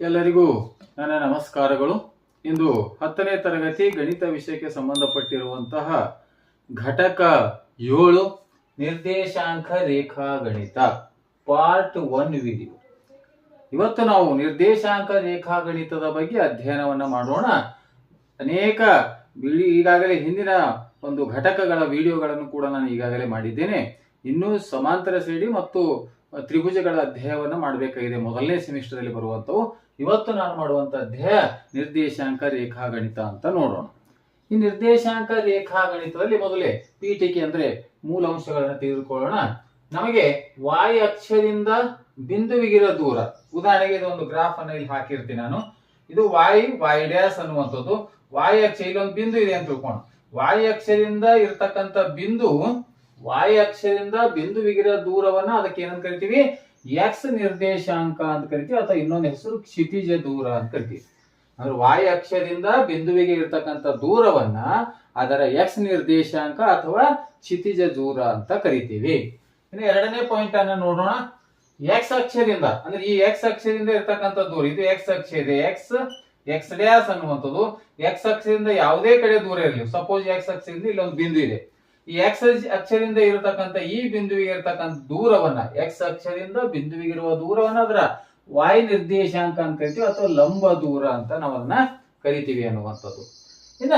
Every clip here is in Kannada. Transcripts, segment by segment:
ಎಲ್ಲರಿಗೂ ನನ್ನ ನಮಸ್ಕಾರಗಳು. ಇಂದು ಹತ್ತನೇ ತರಗತಿ ಗಣಿತ ವಿಷಯಕ್ಕೆ ಸಂಬಂಧಪಟ್ಟಿರುವಂತಹ ಘಟಕ ಏಳು ನಿರ್ದೇಶಾಂಕ ರೇಖಾ ಗಣಿತ ಪಾರ್ಟ್ ಒನ್ ವಿಡಿಯೋ ಇವತ್ತು ನಾವು ನಿರ್ದೇಶಾಂಕ ರೇಖಾ ಗಣಿತದ ಬಗ್ಗೆ ಅಧ್ಯಯನವನ್ನ ಮಾಡೋಣ. ಅನೇಕ ಈಗಾಗಲೇ ಹಿಂದಿನ ಒಂದು ಘಟಕಗಳ ವಿಡಿಯೋಗಳನ್ನು ಕೂಡ ನಾನು ಈಗಾಗಲೇ ಮಾಡಿದ್ದೇನೆ. ಇನ್ನೂ ಸಮಾಂತರ ಶ್ರೇಣಿ ಮತ್ತು ತ್ರಿಭುಜಗಳ ಅಧ್ಯಾಯವನ್ನು ಮಾಡಬೇಕಾಗಿದೆ. ಮೊದಲನೇ ಸೆಮಿಸ್ಟರ್ ಅಲ್ಲಿ ಬರುವಂತವು ಇವತ್ತು ನಾನು ಮಾಡುವಂತ ಅಧ್ಯಾಯ ನಿರ್ದೇಶಾಂಕ ರೇಖಾಗಣಿತ ಅಂತ ನೋಡೋಣ. ಈ ನಿರ್ದೇಶಾಂಕ ರೇಖಾಗಣಿತದಲ್ಲಿ ಮೊದಲೇ ಪೀಠಿಕೆ ಅಂದ್ರೆ ಮೂಲ ಅಂಶಗಳನ್ನ ತೆಗೆದುಕೊಳ್ಳೋಣ. ನಮಗೆ y ಅಕ್ಷದಿಂದ ಬಿಂದುವಿಗಿರೋ ದೂರ. ಉದಾಹರಣೆಗೆ ಇದೊಂದು ಗ್ರಾಫ್ ಅನ್ನ ಇಲ್ಲಿ ಹಾಕಿರ್ತೀನಿ ನಾನು. ಇದು y y ಡ್ಯಾಸ್ ಅನ್ನುವಂಥದ್ದು. y ಅಕ್ಷ ಇಲ್ಲೊಂದು ಬಿಂದು ಇದೆ ಅಂತ ತಿಳ್ಕೊಂಡು. y ಅಕ್ಷದಿಂದ ಇರ್ತಕ್ಕಂಥ ಬಿಂದು, y ಅಕ್ಷದಿಂದ ಬಿಂದುವಿಗಿರೋ ದೂರವನ್ನ ಅದಕ್ಕೆ ಏನಂತ ಕರಿತೀವಿ? ಎಕ್ಸ್ ನಿರ್ದೇಶಾಂಕ ಅಂತ ಕರಿತೀವಿ, ಅಥವಾ ಇನ್ನೊಂದು ಹೆಸರು ಕ್ಷಿತಿಜ ದೂರ ಅಂತ ಕರಿತೀವಿ. ಅಂದ್ರೆ ವಾಯು ಅಕ್ಷದಿಂದ ಬಿಂದುವಿಗೆ ಇರ್ತಕ್ಕಂಥ ದೂರವನ್ನ ಅದರ ಎಕ್ಸ್ ನಿರ್ದೇಶಾಂಕ ಅಥವಾ ಕ್ಷಿತಿಜ ದೂರ ಅಂತ ಕರಿತೀವಿ. ಇನ್ನು ಎರಡನೇ ಪಾಯಿಂಟ್ ಅನ್ನ ನೋಡೋಣ. ಎಕ್ಸ್ ಅಕ್ಷದಿಂದ, ಅಂದ್ರೆ ಈ ಎಕ್ಸ್ ಅಕ್ಷದಿಂದ ಇರ್ತಕ್ಕಂಥ ದೂರ, ಇದು ಎಕ್ಸ್ ಅಕ್ಷ ಇದೆ. ಎಕ್ಸ್ ಎಕ್ಸ್ ಡ್ಯಾಸ್ ಅನ್ನುವಂಥದ್ದು. ಎಕ್ಸ್ ಅಕ್ಷದಿಂದ ಯಾವುದೇ ಕಡೆ ದೂರ ಇರಲಿ. ಸಪೋಸ್ ಎಕ್ಸ್ ಅಕ್ಷದಿಂದ ಇಲ್ಲೊಂದು ಬಿಂದು ಇದೆ. ಈ ಎಕ್ಸ್ ಅಕ್ಷರಿಂದ ಇರತಕ್ಕಂತ ಈ ಬಿಂದುವಿಗೆ ಇರತಕ್ಕಂತ ದೂರವನ್ನ ಎಕ್ಸ್ ಅಕ್ಷರಿಂದ ಬಿಂದುವಿಗಿರುವ ದೂರವನ್ನ ಅದರ ವಾಯು ನಿರ್ದೇಶಾಂಕ ಅಂತ ಕರಿತೀವಿ, ಅಥವಾ ಲಂಬ ದೂರ ಅಂತ ನಾವನ್ನ ಕರಿತೀವಿ ಅನ್ನುವಂಥದ್ದು. ಇನ್ನ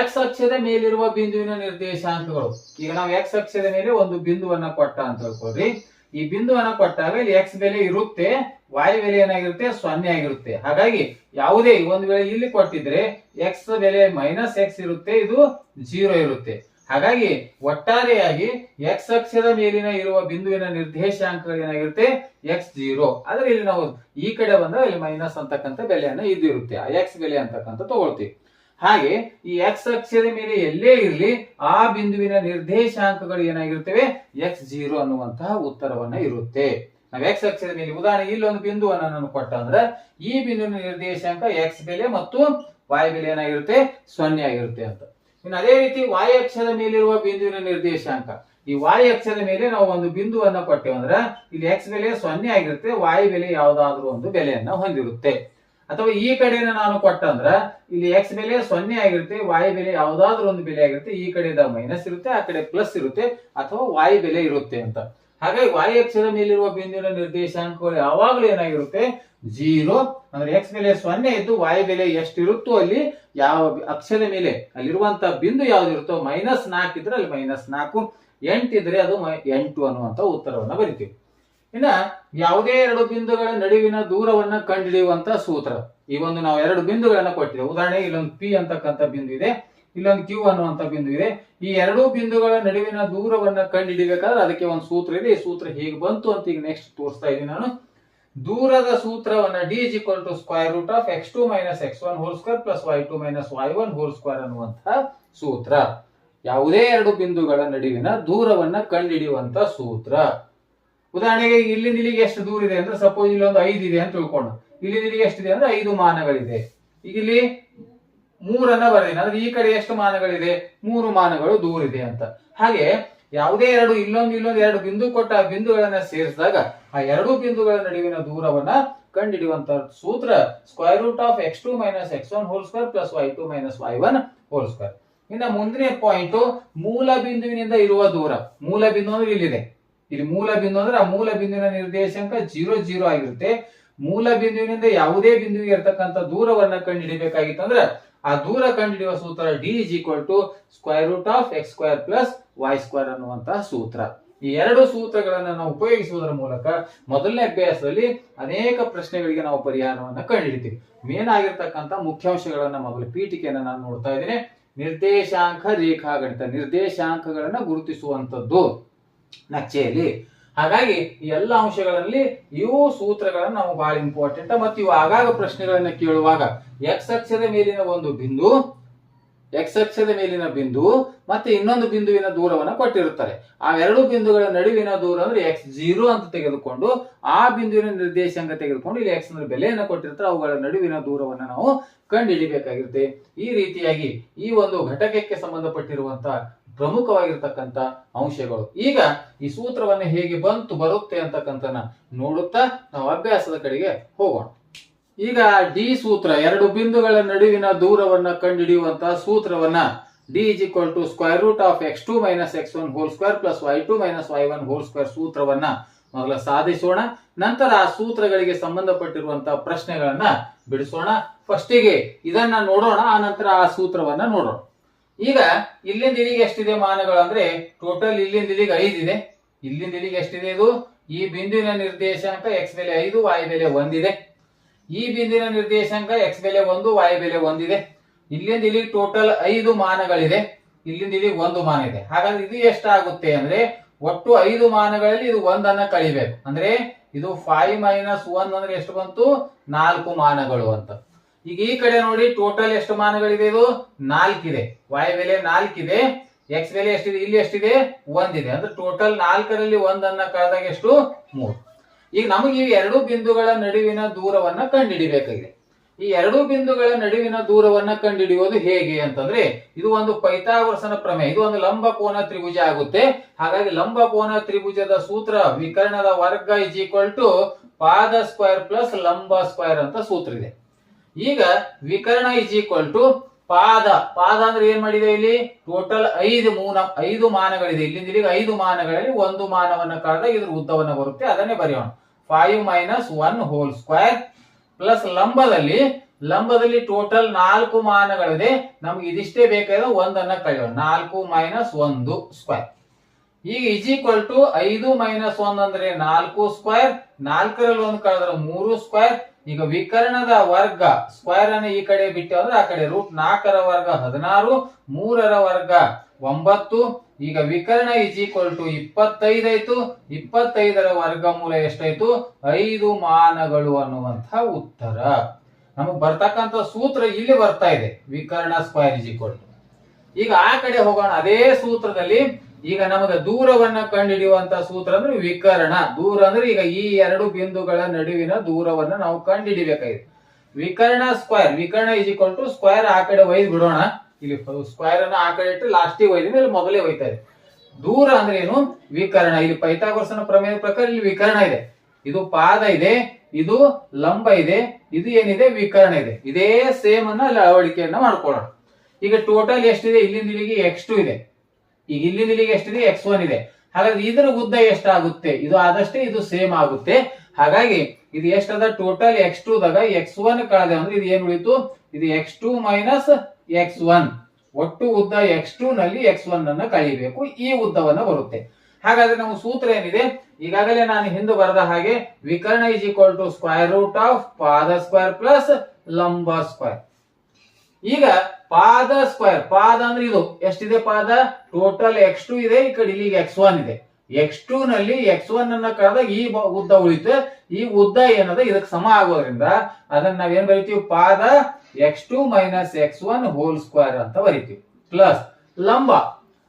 ಎಕ್ಸ್ ಅಕ್ಷದ ಮೇಲಿರುವ ಬಿಂದುವಿನ ನಿರ್ದೇಶಾಂಕಗಳು. ಈಗ ನಾವು ಎಕ್ಸ್ ಅಕ್ಷದ ಮೇಲೆ ಒಂದು ಬಿಂದುವನ್ನ ಕೊಟ್ಟ ಅಂತ ಹೇಳ್ಕೊಳ್ರಿ ಈ ಬಿಂದುವನ್ನ ಕೊಟ್ಟಾಗ ಇಲ್ಲಿ ಎಕ್ಸ್ ಬೆಲೆ ಇರುತ್ತೆ ವಾಯು ಬೆಲೆ ಏನಾಗಿರುತ್ತೆ, ಸೊನ್ನೆ ಆಗಿರುತ್ತೆ. ಹಾಗಾಗಿ ಯಾವುದೇ, ಒಂದು ವೇಳೆ ಇಲ್ಲಿ ಕೊಟ್ಟಿದ್ರೆ ಎಕ್ಸ್ ಬೆಲೆ ಮೈನಸ್ ಎಕ್ಸ್ ಇರುತ್ತೆ, ಇದು ಜೀರೋ ಇರುತ್ತೆ. ಹಾಗಾಗಿ ಒಟ್ಟಾರೆಯಾಗಿ ಎಕ್ಸ್ ಅಕ್ಷದ ಮೇಲಿನ ಇರುವ ಬಿಂದುವಿನ ನಿರ್ದೇಶಾಂಕಗಳು ಏನಾಗಿರುತ್ತೆ? ಎಕ್ಸ್ ಜೀರೋ ಆದ್ರೆ ಇಲ್ಲಿ ನಾವು ಈ ಕಡೆ ಬಂದ್ರೆ ಇಲ್ಲಿ ಮೈನಸ್ ಅಂತಕ್ಕಂಥ ಬೆಲೆಯನ್ನ ಇದಿರುತ್ತೆ ಆ ಎಕ್ಸ್ ಬೆಲೆ ಅಂತಕ್ಕಂಥ ತಗೊಳ್ತೀವಿ. ಹಾಗೆ ಈ ಎಕ್ಸ್ ಅಕ್ಷದ ಮೇಲೆ ಎಲ್ಲೇ ಇರಲಿ, ಆ ಬಿಂದುವಿನ ನಿರ್ದೇಶಾಂಕಗಳು ಏನಾಗಿರ್ತವೆ? ಎಕ್ಸ್ ಜೀರೋ ಅನ್ನುವಂತಹ ಉತ್ತರವನ್ನ ಇರುತ್ತೆ. ನಾವು ಎಕ್ಸ್ ಅಕ್ಷದ ಮೇಲೆ ಉದಾಹರಣೆ ಇಲ್ಲೊಂದು ಬಿಂದುವನ್ನ ನಾನು ಕೊಟ್ಟ ಅಂದ್ರೆ ಈ ಬಿಂದುವಿನ ನಿರ್ದೇಶಾಂಕ ಎಕ್ಸ್ ಬೆಲೆ ಮತ್ತು ವಾಯ್ ಬೆಲೆ ಏನಾಗಿರುತ್ತೆ? ಸೊನ್ನೆ ಆಗಿರುತ್ತೆ ಅಂತ. ಇನ್ನು ಅದೇ ರೀತಿ ವಾಯು ಅಕ್ಷದ ಮೇಲಿರುವ ಬಿಂದುವಿನ ನಿರ್ದೇಶಾಂಕ. ಈ ವಾಯು ಅಕ್ಷದ ಮೇಲೆ ನಾವು ಒಂದು ಬಿಂದುವನ್ನ ಕೊಟ್ಟೆವು ಅಂದ್ರೆ ಇಲ್ಲಿ ಎಕ್ಸ್ ಬೆಲೆ ಸೊನ್ನೆ ಆಗಿರುತ್ತೆ ವಾಯು ಬೆಲೆ ಯಾವ್ದಾದ್ರು ಒಂದು ಬೆಲೆಯನ್ನ ಹೊಂದಿರುತ್ತೆ. ಅಥವಾ ಈ ಕಡೆನ ನಾನು ಕೊಟ್ಟಂದ್ರ ಇಲ್ಲಿ ಎಕ್ಸ್ ಬೆಲೆ ಸೊನ್ನೆ ಆಗಿರುತ್ತೆ ವಾಯು ಬೆಲೆ ಯಾವ್ದಾದ್ರು ಒಂದು ಬೆಲೆ ಆಗಿರುತ್ತೆ, ಈ ಕಡೆದ ಮೈನಸ್ ಇರುತ್ತೆ, ಆ ಕಡೆ ಪ್ಲಸ್ ಇರುತ್ತೆ, ಅಥವಾ ವಾಯು ಬೆಲೆ ಇರುತ್ತೆ ಅಂತ. ಹಾಗಾಗಿ ವಾಯು ಅಕ್ಷದ ಮೇಲಿರುವ ಬಿಂದುವಿನ ನಿರ್ದೇಶಾಂಕಗಳು ಯಾವಾಗಲೂ ಏನಾಗಿರುತ್ತೆ? ಜೀರೋ ಅಂದ್ರೆ ಎಕ್ಸ್ ಬೆಲೆ ಸೊನ್ನೆ ಇದ್ದು ವಾಯು ಬೆಲೆ ಎಷ್ಟಿರುತ್ತೋ ಅಲ್ಲಿ ಯಾವ ಅಕ್ಷರ ಮೇಲೆ ಅಲ್ಲಿರುವಂತ ಬಿಂದು ಯಾವ್ದಿರುತ್ತೋ ಮೈನಸ್ ನಾಲ್ಕು ಇದ್ರೆ ಅಲ್ಲಿ ಮೈನಸ್ ನಾಲ್ಕು. ಎಂಟಿದ್ರೆ ಅದು ಎಂಟು ಅನ್ನುವಂತ ಉತ್ತರವನ್ನು ಬರಿತೀವಿ. ಇನ್ನ ಯಾವುದೇ ಎರಡು ಬಿಂದುಗಳ ನಡುವಿನ ದೂರವನ್ನ ಕಂಡುಹಿಡಿಯುವಂತ ಸೂತ್ರ. ಈ ಒಂದು ನಾವು ಎರಡು ಬಿಂದುಗಳನ್ನ ಕೊಟ್ಟಿದ್ದೇವೆ. ಉದಾಹರಣೆಗೆ ಇಲ್ಲೊಂದು ಪಿ ಅಂತಕ್ಕಂಥ ಬಿಂದು ಇದೆ. ಇಲ್ಲೊಂದು ಕ್ಯೂ ಅನ್ನುವಂತ ಬಿಂದು ಇದೆ. ಈ ಎರಡೂ ಬಿಂದುಗಳ ನಡುವಿನ ದೂರವನ್ನ ಕಂಡುಹಿಡಿಬೇಕಾದ್ರೆ ಅದಕ್ಕೆ ಒಂದು ಸೂತ್ರ ಇದೆ. ಈ ಸೂತ್ರ ಹೇಗೆ ಬಂತು ಅಂತ ಈಗ ನೆಕ್ಸ್ಟ್ ತೋರಿಸ್ತಾ ಇದ್ದೀನಿ ನಾನು. ದೂರದ ಸೂತ್ರವನ್ನ d is equal to square root of x two minus x one whole square plus y two minus y one whole square ಅನ್ನುವಂತಹ ಸೂತ್ರ. ಯಾವುದೇ ಎರಡು ಬಿಂದುಗಳ ನಡುವಿನ ದೂರವನ್ನ ಕಂಡುಹಿಡಿಯುವಂತ ಸೂತ್ರ. ಉದಾಹರಣೆಗೆ ಇಲ್ಲಿ ನಿಲಿಗೆ ಎಷ್ಟು ದೂರ ಇದೆ ಅಂದ್ರೆ ಸಪೋಸ್ ಇಲ್ಲಿ ಒಂದು ಐದು ಇದೆ ಅಂತ ತಿಳ್ಕೊಂಡು. ಇಲ್ಲಿ ನಿಲಿಗೆ ಎಷ್ಟಿದೆ ಅಂದ್ರೆ ಐದು ಮಾನಗಳಿದೆ. ಈಗ ಇಲ್ಲಿ ಮೂರನ್ನ ಬರೆದಿನ ಅಂದ್ರೆ ಈ ಕಡೆ ಎಷ್ಟು ಮಾನಗಳಿದೆ? ಮೂರು ಮಾನಗಳು ದೂರ ಇದೆ ಅಂತ. ಹಾಗೆ ಯಾವುದೇ ಎರಡು, ಇಲ್ಲೊಂದು ಇಲ್ಲೊಂದು ಎರಡು ಬಿಂದು ಕೊಟ್ಟ ಆ ಬಿಂದುಗಳನ್ನ ಸೇರಿಸಿದಾಗ ಆ ಎರಡು ಬಿಂದುಗಳ ನಡುವಿನ ದೂರವನ್ನ ಕಂಡುಹಿಡಿಯುವಂತ ಸೂತ್ರ square root of x two minus x one whole square plus y two minus y one whole square ಇನ್ನ ಮುಂದಿನ ಪಾಯಿಂಟ್ ಮೂಲ ಬಿಂದುವಿನಿಂದ ಇರುವ ದೂರ. ಮೂಲ ಬಿಂದು ಅಂದ್ರೆ ಇಲ್ಲಿದೆ. ಇಲ್ಲಿ ಮೂಲ ಬಿಂದು ಅಂದ್ರೆ ಆ ಮೂಲ ಬಿಂದುವಿನ ನಿರ್ದೇಶಾಂಕ ಜೀರೋ ಜೀರೋ ಆಗಿರುತ್ತೆ. ಮೂಲ ಬಿಂದುವಿನಿಂದ ಯಾವುದೇ ಬಿಂದುವಿಗೆ ಇರತಕ್ಕಂಥ ದೂರವನ್ನ ಕಂಡುಹಿಡಿಬೇಕಾಗಿತ್ತು ಅಂದ್ರೆ ಆ ದೂರ ಕಂಡುಹಿಡಿಯುವ ಸೂತ್ರ d is equal to square root of x square plus y square ಅನ್ನುವಂತಹ ಸೂತ್ರ. ಈ ಎರಡು ಸೂತ್ರಗಳನ್ನು ನಾವು ಉಪಯೋಗಿಸುವುದರ ಮೂಲಕ ಮೊದಲನೇ ಅಭ್ಯಾಸದಲ್ಲಿ ಅನೇಕ ಪ್ರಶ್ನೆಗಳಿಗೆ ನಾವು ಪರಿಹಾರವನ್ನು ಕಂಡುಹಿಡಿತೀವಿ. ಮೇನ್ ಆಗಿರ್ತಕ್ಕಂಥ ಮುಖ್ಯಾಂಶಗಳನ್ನ ಮೊದಲು ಪೀಠಿಕೆಯನ್ನು ನಾನು ನೋಡ್ತಾ ಇದ್ದೀನಿ. ನಿರ್ದೇಶಾಂಕ ರೇಖಾಗಣಿತ ನಿರ್ದೇಶಾಂಕಗಳನ್ನು ಗುರುತಿಸುವಂತದ್ದು ನಕ್ಷೆಯಲ್ಲಿ. ಹಾಗಾಗಿ ಈ ಎಲ್ಲ ಅಂಶಗಳಲ್ಲಿ ಇವು ಸೂತ್ರಗಳನ್ನು ನಾವು ಬಹಳ ಇಂಪಾರ್ಟೆಂಟ್ ಮತ್ತು ಇವು ಆಗಾಗ ಪ್ರಶ್ನೆಗಳನ್ನ ಕೇಳುವಾಗ ಎಕ್ಸ್ ಅಕ್ಷದ ಮೇಲಿನ ಒಂದು ಬಿಂದು ಎಕ್ಸ್ ಅಕ್ಷದ ಮೇಲಿನ ಬಿಂದು ಮತ್ತೆ ಇನ್ನೊಂದು ಬಿಂದುವಿನ ದೂರವನ್ನ ಕೊಟ್ಟಿರುತ್ತಾರೆ. ಆ ಎರಡು ಬಿಂದುಗಳ ನಡುವಿನ ದೂರ ಅಂದ್ರೆ ಎಕ್ಸ್ ಜೀರೋ ಅಂತ ತೆಗೆದುಕೊಂಡು, ಆ ಬಿಂದುವಿನ ನಿರ್ದೇಶಾಂಕ ತೆಗೆದುಕೊಂಡು ಇಲ್ಲಿ ಎಕ್ಸ್ನ ಬೆಲೆಯನ್ನು ಕೊಟ್ಟಿರ್ತಾರೆ. ಅವುಗಳ ನಡುವಿನ ದೂರವನ್ನ ನಾವು ಕಂಡುಹಿಡಿಬೇಕಾಗಿರುತ್ತೆ. ಈ ರೀತಿಯಾಗಿ ಈ ಒಂದು ಘಟಕಕ್ಕೆ ಸಂಬಂಧಪಟ್ಟಿರುವಂತಹ ಪ್ರಮುಖವಾಗಿರ್ತಕ್ಕಂಥ ಅಂಶಗಳು. ಈಗ ಈ ಸೂತ್ರವನ್ನು ಹೇಗೆ ಬಂತು ಬರುತ್ತೆ ಅಂತಕ್ಕಂಥನ ನೋಡುತ್ತಾ ನಾವು ಅಭ್ಯಾಸದ ಕಡೆಗೆ ಹೋಗೋಣ. ಈಗ ಡಿ ಸೂತ್ರ, ಎರಡು ಬಿಂದುಗಳ ನಡುವಿನ ದೂರವನ್ನ ಕಂಡುಹಿಡಿಯುವಂತಹ ಸೂತ್ರವನ್ನ d is equal to square root of x two minus x one whole square plus y two minus y one whole square ಸೂತ್ರವನ್ನ ಮೊದಲ ಸಾಧಿಸೋಣ. ನಂತರ ಆ ಸೂತ್ರಗಳಿಗೆ ಸಂಬಂಧಪಟ್ಟಿರುವಂತಹ ಪ್ರಶ್ನೆಗಳನ್ನ ಬಿಡಿಸೋಣ. ಫಸ್ಟಿಗೆ ಇದನ್ನ ನೋಡೋಣ, ಆ ನಂತರ ಆ ಸೂತ್ರವನ್ನ ನೋಡೋಣ. ಈಗ ಇಲ್ಲಿಂದ ಇಲ್ಲಿಗೆ ಎಷ್ಟಿದೆ ಮಾನಗಳು ಅಂದ್ರೆ ಟೋಟಲ್ ಇಲ್ಲಿಂದ ಇಲ್ಲಿಗೆ ಐದಿದೆ ಇಲ್ಲಿಂದ ಇಲ್ಲಿಗೆ ಎಷ್ಟಿದೆ ಇದು? ಈ ಬಿಂದಿನ ನಿರ್ದೇಶಾಂಕ ಎಕ್ಸ್ ಬೆಲೆ ಐದು ವಾಯು ಬೆಲೆ ಒಂದಿದೆ. ಈ ಬಿಂದಿನ ನಿರ್ದೇಶಾಂಕ ಎಕ್ಸ್ ಬೆಲೆ ಒಂದು ವಾಯು ಬೆಲೆ ಒಂದಿದೆ. ಇಲ್ಲಿಂದ ಇಲ್ಲಿಗೆ ಟೋಟಲ್ ಐದು ಮಾನಗಳಿದೆ. ಇಲ್ಲಿಂದ ಇಲ್ಲಿಗೆ ಒಂದು ಮಾನ ಇದೆ. ಹಾಗಾದ್ರೆ ಇದು ಎಷ್ಟಾಗುತ್ತೆ ಅಂದ್ರೆ ಒಟ್ಟು ಐದು ಮಾನಗಳಲ್ಲಿ ಇದು ಒಂದನ್ನ ಕಳಿಬೇಕು. ಅಂದ್ರೆ ಇದು ಫೈವ್ ಮೈನಸ್ ಒನ್ ಅಂದ್ರೆ ಎಷ್ಟು ಬಂತು? ನಾಲ್ಕು ಮಾನಗಳು ಅಂತ. ಈಗ ಈ ಕಡೆ ನೋಡಿ ಟೋಟಲ್ ಎಷ್ಟು ಮಾನಗಳಿದೆ ಇದು ನಾಲ್ಕಿದೆ. ವಾಯು ಬೆಲೆ ನಾಲ್ಕಿದೆ. ಎಕ್ಸ್ ಬೆಲೆ ಎಷ್ಟಿದೆ? ಇಲ್ಲಿ ಎಷ್ಟಿದೆ? ಒಂದಿದೆ. ಅಂದ್ರೆ ಟೋಟಲ್ ನಾಲ್ಕರಲ್ಲಿ ಒಂದನ್ನ ಕಳೆದಾಗ ಎಷ್ಟು? ಮೂರು. ಈಗ ನಮಗೆ ಈ ಎರಡು ಬಿಂದುಗಳ ನಡುವಿನ ದೂರವನ್ನ ಕಂಡುಹಿಡಿಬೇಕಾಗಿದೆ ಈ ಎರಡು ಬಿಂದುಗಳ ನಡುವಿನ ದೂರವನ್ನ ಕಂಡುಹಿಡಿಯೋದು ಹೇಗೆ ಅಂತಂದ್ರೆ, ಇದು ಒಂದು ಪೈತಾವರ್ಸನ ಪ್ರಮೇಯ. ಇದು ಒಂದು ಲಂಬ ಕೋನ ತ್ರಿಭುಜ ಆಗುತ್ತೆ. ಹಾಗಾಗಿ ಲಂಬ ಕೋನ ತ್ರಿಭುಜದ ಸೂತ್ರ ವಿಕರ್ಣದ ವರ್ಗ ಇಸ್ ಈಕ್ವಲ್ ಟು ಪಾದ ಸ್ಕ್ವೇರ್ ಪ್ಲಸ್ ಲಂಬ ಸ್ಕ್ವೇರ್ ಅಂತ ಸೂತ್ರ ಇದೆ. ಈಗ ವಿಕರ್ಣ ಇಸ್ ಈಕ್ವಲ್ ಟು ಪಾದ. ಪಾದ ಅಂದ್ರೆ ಏನ್ ಮಾಡಿದೆ ಇಲ್ಲಿ? ಟೋಟಲ್ ಐದು ಮೂನ ಐದು ಮಾನಗಳಿದೆ. ಇಲ್ಲಿಂದ ಇಲ್ಲಿಗೆ ಐದು ಮಾನಗಳಲ್ಲಿ ಒಂದು ಮಾನವನ್ನ ಕಳೆದ ಇದ್ರ ಉದ್ದವನ್ನ ಬರುತ್ತೆ. ಅದನ್ನೇ ಬರೆಯೋಣ. Five minus one whole square plus ಲಂಬದಲ್ಲಿ ಲಂಬದಲ್ಲಿ ಟೋಟಲ್ ನಾಲ್ಕು ಮಾನಗಳಿದೆ. ನಮ್ಗೆ ಇದಿಷ್ಟೇ ಬೇಕಾದ ಒಂದನ್ನ ಕಳೆಯೋಣ. ನಾಲ್ಕು ಮೈನಸ್ ಒಂದು ಸ್ಕ್ವೇರ್ ಈಗ ಇಸ್ ಈಕ್ವಲ್ ಟು ಐದು ಮೈನಸ್ ಒಂದ್ ಅಂದ್ರೆ ನಾಲ್ಕು ಸ್ಕ್ವೇರ್ ನಾಲ್ಕರಲ್ಲಿ ಒಂದು ಕಳೆದ್ರೆ ಮೂರು ಸ್ಕ್ವೇರ್ ಈಗ ವಿಕರ್ಣದ ವರ್ಗ ಸ್ಕ್ವೇರ್ ಅನ್ನು ಈ ಕಡೆ ಬಿಟ್ಟು ಅಂದ್ರೆ ಆ ಕಡೆ ರೂಟ್ ನಾಲ್ಕರ ವರ್ಗ ಹದಿನಾರು, ಮೂರರ ವರ್ಗ ಒಂಬತ್ತು. ಈಗ ವಿಕರ್ಣ ಇಸ್ ಈಕ್ವಲ್ ಟು ಇಪ್ಪತ್ತೈದು ಆಯ್ತು. ಇಪ್ಪತ್ತೈದರ ವರ್ಗಮೂಲ ಎಷ್ಟಾಯ್ತು? ಐದು ಮಾನಗಳು ಅನ್ನುವಂತ ಉತ್ತರ. ನಮಗ್ ಬರ್ತಕ್ಕಂಥ ಸೂತ್ರ ಇಲ್ಲಿ ಬರ್ತಾ ಇದೆ. ವಿಕರ್ಣ ಸ್ಕ್ವೇರ್ ಇಸ್ ಈಗ ಆ ಕಡೆ ಹೋಗೋಣ. ಅದೇ ಸೂತ್ರದಲ್ಲಿ ಈಗ ನಮಗೆ ದೂರವನ್ನ ಕಂಡುಹಿಡಿಯುವಂತ ಸೂತ್ರ ಅಂದ್ರೆ ವಿಕರಣ. ದೂರ ಅಂದ್ರೆ ಈಗ ಈ ಎರಡು ಬಿಂದುಗಳ ನಡುವಿನ ದೂರವನ್ನ ನಾವು ಕಂಡುಹಿಡಿಬೇಕಾಗಿದೆ ವಿಕರ್ಣ ಸ್ಕ್ವೇರ್ ವಿಕರ್ಣ ಇಸ್ ಈಕ್ವಲ್ ಟು ಸ್ಕ್ವೇರ್ ಆ ಕಡೆ ಒಯ್ದು ಬಿಡೋಣ. ಇಲ್ಲಿ ಸ್ಕ್ವೇರ್ ಅನ್ನ ಆ ಕಡೆ ಇಟ್ಟು ಲಾಸ್ಟಿಗೆ ಒಯ್ದಿದ್ರೆ ಇಲ್ಲಿ ಮೊದಲೇ ಒಯ್ತಾರೆ ದೂರ ಅಂದ್ರೆ ಏನು? ವಿಕರ್ಣ. ಇಲ್ಲಿ ಪೈತಾಗೋರ್ಸನ ಪ್ರಮೇಯದ ಪ್ರಕಾರ ಇಲ್ಲಿ ವಿಕರ್ಣ ಇದೆ. ಇದು ಪಾದ ಇದೆ, ಇದು ಲಂಬ ಇದೆ, ಇದು ಏನಿದೆ? ವಿಕರ್ಣ ಇದೆ. ಇದೇ ಸೇಮ್ ಅನ್ನ ಅಳವಡಿಕೆಯನ್ನ ಮಾಡ್ಕೊಳ್ಳೋಣ. ಈಗ ಟೋಟಲ್ ಎಷ್ಟಿದೆ? ಇಲ್ಲಿಂದ ಇಲ್ಲಿಗೆ ಎಕ್ಸ್ ಇದೆ. ಈಗ ಇಲ್ಲಿಂದ ಇಲ್ಲಿಗೆ ಎಷ್ಟಿದೆ ಎಕ್ಸ್ ಒನ್ ಇದೆ. ಹಾಗಾದ್ರೆ ಇದರ ಉದ್ದ ಎಷ್ಟಾಗುತ್ತೆ? ಇದು ಆದಷ್ಟೇ ಇದು ಸೇಮ್ ಆಗುತ್ತೆ. ಹಾಗಾಗಿ ಇದು ಎಷ್ಟದ? ಟೋಟಲ್ ಎಕ್ಸ್ ಟೂ ದಾಗ ಎಕ್ಸ್ ಒನ್ ಕಳೆದೆ. ಅಂದ್ರೆ ಇದು ಏನ್ ಉಳಿತು? ಇದು x two minus x one ಒಟ್ಟು ಉದ್ದ ಎಕ್ಸ್ ಟೂ ನಲ್ಲಿ ಎಕ್ಸ್ ಒನ್ ಅನ್ನ ಕಳಿಬೇಕು ಈ ಉದ್ದವನ್ನ ಬರುತ್ತೆ. ಹಾಗಾದ್ರೆ ನಮ್ಮ ಸೂತ್ರ ಏನಿದೆ? ಈಗಾಗಲೇ ನಾನು ಹಿಂದೆ ಬರೆದ ಹಾಗೆ ವಿಕರ್ಣ is equal to square root of ಪಾದ ಸ್ಕ್ವೇರ್ ಪ್ಲಸ್ ಲಂಬ ಸ್ಕ್ವೇರ್ ಈಗ ಪಾದ ಸ್ಕ್ವೇರ್, ಪಾದ ಅಂದ್ರೆ ಇದು. ಎಷ್ಟಿದೆ ಪಾದ? ಟೋಟಲ್ ಎಕ್ಸ್ ಟು ಇದೆ, ಈ ಕಡೆ ಇಲ್ಲಿಗೆ ಎಕ್ಸ್ ಒನ್ ಇದೆ. ಎಕ್ಸ್ ಟೂ ನಲ್ಲಿ ಎಕ್ಸ್ ಒನ್ ಅನ್ನ ಕಳೆದಾಗ ಈ ಉದ್ದ ಉಳಿತು. ಈ ಉದ್ದ ಏನದ? ಇದಕ್ಕೆ ಸಮ ಆಗೋದ್ರಿಂದ ಅದನ್ನ ನಾವೇನ್ ಬರಿತೀವಿ? ಪಾದ x two minus x one whole square ಅಂತ ಬರಿತೀವಿ. ಪ್ಲಸ್ ಲಂಬ.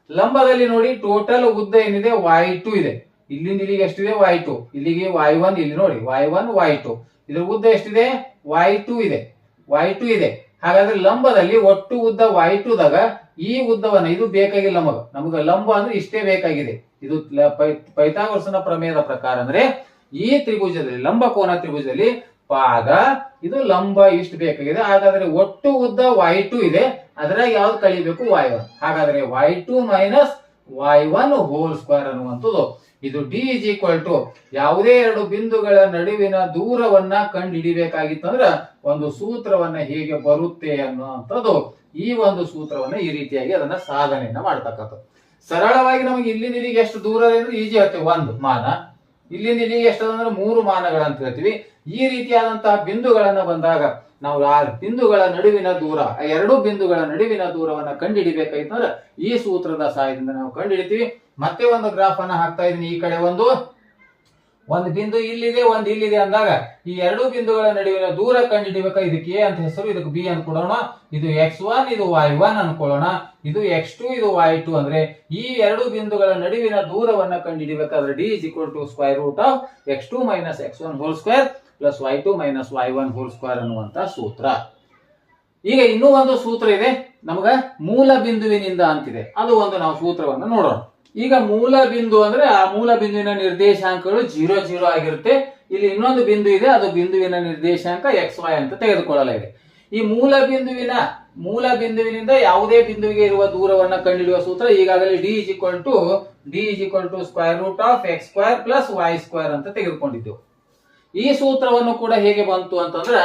ಲಂಬದಲ್ಲಿ ನೋಡಿ ಟೋಟಲ್ ಉದ್ದ ಏನಿದೆ? ವೈ ಟು ಇದೆ. ಇಲ್ಲಿಂದ ಇಲ್ಲಿಗೆ ಎಷ್ಟಿದೆ? ವೈ ಟು ಇಲ್ಲಿಗೆ ವೈ ಒನ್ ಇಲ್ಲಿ ನೋಡಿ. ವೈ ಒನ್ ವೈ ಟು ಇದ್ರ ಉದ್ದ ಎಷ್ಟಿದೆ? ವೈ ಟು ಇದೆ. ವೈ ಟು ಇದೆ. ಹಾಗಾದ್ರೆ ಲಂಬದಲ್ಲಿ ಒಟ್ಟು ಉದ್ದ ವೈ ಟು ದಾಗ ಈ ಉದ್ದವನ್ನ ಇದು ಬೇಕಾಗಿಲ್ಲ ನಮಗ ನಮಗ ಲಂಬ ಅಂದ್ರೆ ಇಷ್ಟೇ ಬೇಕಾಗಿದೆ. ಇದು ಪೈತಾಗೋರ್ಸನ ಪ್ರಮೇಯದ ಪ್ರಕಾರ ಅಂದ್ರೆ ಈ ತ್ರಿಭುಜದಲ್ಲಿ, ಲಂಬ ಕೋನ ತ್ರಿಭುಜದಲ್ಲಿ ಪಾದ, ಇದು ಲಂಬ ಇಷ್ಟು ಬೇಕಾಗಿದೆ. ಹಾಗಾದ್ರೆ ಒಟ್ಟು ಉದ್ದ ವೈ ಟು ಇದೆ. ಅದ್ರಾಗ ಯಾವ್ದು ಕಳಿಬೇಕು? ವೈ ಒನ್ ಹಾಗಾದ್ರೆ y two minus y one whole square ಅನ್ನುವಂಥದ್ದು. ಇದು ಡಿ ಇಸ್ ಈಕ್ವಲ್ ಟು ಯಾವುದೇ ಎರಡು ಬಿಂದುಗಳ ನಡುವಿನ ದೂರವನ್ನ ಕಂಡು ಹಿಡಿಬೇಕಾಗಿತ್ತಂದ್ರ ಒಂದು ಸೂತ್ರವನ್ನ ಹೇಗೆ ಬರುತ್ತೆ ಅನ್ನುವಂಥದ್ದು ಈ ಒಂದು ಸೂತ್ರವನ್ನ ಈ ರೀತಿಯಾಗಿ ಅದನ್ನ ಸಾಧನೆಯನ್ನ ಮಾಡ್ತಕ್ಕಂಥದ್ದು. ಸರಳವಾಗಿ ನಮಗೆ ಇಲ್ಲಿಂದ ಇಲ್ಲಿಗೆ ಎಷ್ಟು ದೂರ ಅಂದ್ರೆ ಈಜಿ ಹೇಳ್ತೇವೆ ಒಂದು ಮಾನ. ಇಲ್ಲಿಂದ ಇಲ್ಲಿಗೆ ಎಷ್ಟು ಅಂದ್ರೆ ಮೂರು ಮಾನಗಳಂತ ಹೇಳ್ತೀವಿ. ಈ ರೀತಿಯಾದಂತಹ ಬಿಂದುಗಳನ್ನ ಬಂದಾಗ ನಾವು ಆ ಬಿಂದುಗಳ ನಡುವಿನ ದೂರ, ಆ ಎರಡು ಬಿಂದುಗಳ ನಡುವಿನ ದೂರವನ್ನು ಕಂಡುಹಿಡಿಬೇಕಾಯ್ತಂದ್ರೆ ಈ ಸೂತ್ರದ ಸಹಾಯದಿಂದ ನಾವು ಕಂಡುಹಿಡಿತೀವಿ ಮತ್ತೆ ಒಂದು ಗ್ರಾಫ್ ಅನ್ನ ಹಾಕ್ತಾ ಇದೀನಿ ಈ ಕಡೆ ಒಂದು ಒಂದು ಬಿಂದು ಇಲ್ಲಿದೆ, ಒಂದು ಇಲ್ಲಿದೆ ಅಂದಾಗ ಈ ಎರಡು ಬಿಂದುಗಳ ನಡುವಿನ ದೂರ ಕಂಡುಹಿಡಿಬೇಕಾ ಇದಕ್ಕೆ ಎ ಅಂತ ಹೆಸರು, ಇದಕ್ಕೆ ಬಿ ಅನ್ಕೊಡೋಣ ಇದು ಎಕ್ಸ್ ಒನ್ ಇದು ವೈ ಒನ್ ಅನ್ಕೊಳ್ಳೋಣ ಇದು ಎಕ್ಸ್ ಟು ಇದು ವೈ ಟು ಅಂದ್ರೆ ಈ ಎರಡು ಬಿಂದುಗಳ ನಡುವಿನ ದೂರವನ್ನ ಕಂಡುಹಿಡಿಬೇಕಾದ್ರೆ d is equal to square root of x two minus x one whole square plus y two minus y one whole square ಅನ್ನುವಂತ ಸೂತ್ರ. ಈಗ ಇನ್ನೂ ಒಂದು ಸೂತ್ರ ಇದೆ. ನಮಗ ಮೂಲ ಬಿಂದುವಿನಿಂದ ಅಂತಿದೆ. ಅದು ಒಂದು ನಾವು ಸೂತ್ರವನ್ನು ನೋಡೋಣ. ಈಗ ಮೂಲ ಬಿಂದು ಅಂದ್ರೆ ಆ ಮೂಲ ಬಿಂದುವಿನ ನಿರ್ದೇಶಾಂಕಗಳು ಜೀರೋ ಜೀರೋ ಆಗಿರುತ್ತೆ. ಇಲ್ಲಿ ಇನ್ನೊಂದು ಬಿಂದು ಇದೆ. ಅದು ಬಿಂದುವಿನ ನಿರ್ದೇಶಾಂಕ ಎಕ್ಸ್ ವೈ ಅಂತ ತೆಗೆದುಕೊಳ್ಳಲಾಗಿದೆ. ಈ ಮೂಲ ಬಿಂದುವಿನ, ಮೂಲ ಬಿಂದುವಿನಿಂದ ಯಾವುದೇ ಬಿಂದುವಿಗೆ ಇರುವ ದೂರವನ್ನ ಕಂಡುಹಿಡಿಯುವ ಸೂತ್ರ ಈಗಾಗಲೇ d is equal to d is equal to square root of x square plus y square ಅಂತ ತೆಗೆದುಕೊಂಡಿದ್ದೆವು. ಈ ಸೂತ್ರವನ್ನು ಕೂಡ ಹೇಗೆ ಬಂತು ಅಂತಂದ್ರ,